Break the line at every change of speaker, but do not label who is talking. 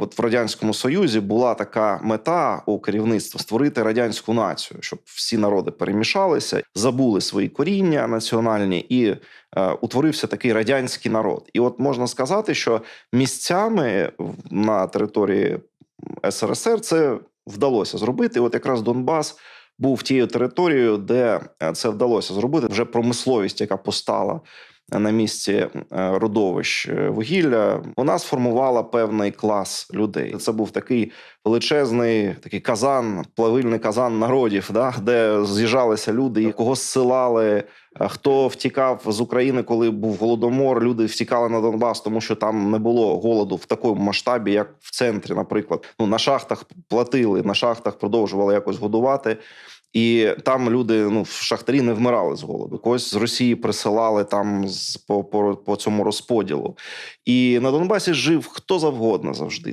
от в радянському союзі була така мета у керівництва створити радянську націю, щоб всі народи перемішалися, забули свої коріння національні і е, утворився такий радянський народ. І от можна сказати, що місцями на території СРСР це вдалося зробити. От якраз Донбас був тією територією, де е, це вдалося зробити. Вже промисловість, яка постала на місці е, родовищ е, вугілля, вона сформувала певний клас людей. Це був такий величезний такий казан, плавильний казан народів, да, де з'їжджалися люди, кого зсилали. е, Хто втікав з України, коли був голодомор, люди втікали на Донбас, тому що там не було голоду в такому масштабі, як в центрі, наприклад. Ну на шахтах платили, на шахтах продовжували якось годувати. І там люди, ну шахтарі не вмирали з голоду. Когось з Росії присилали там по, по, по цьому розподілу. І на Донбасі жив хто завгодно завжди.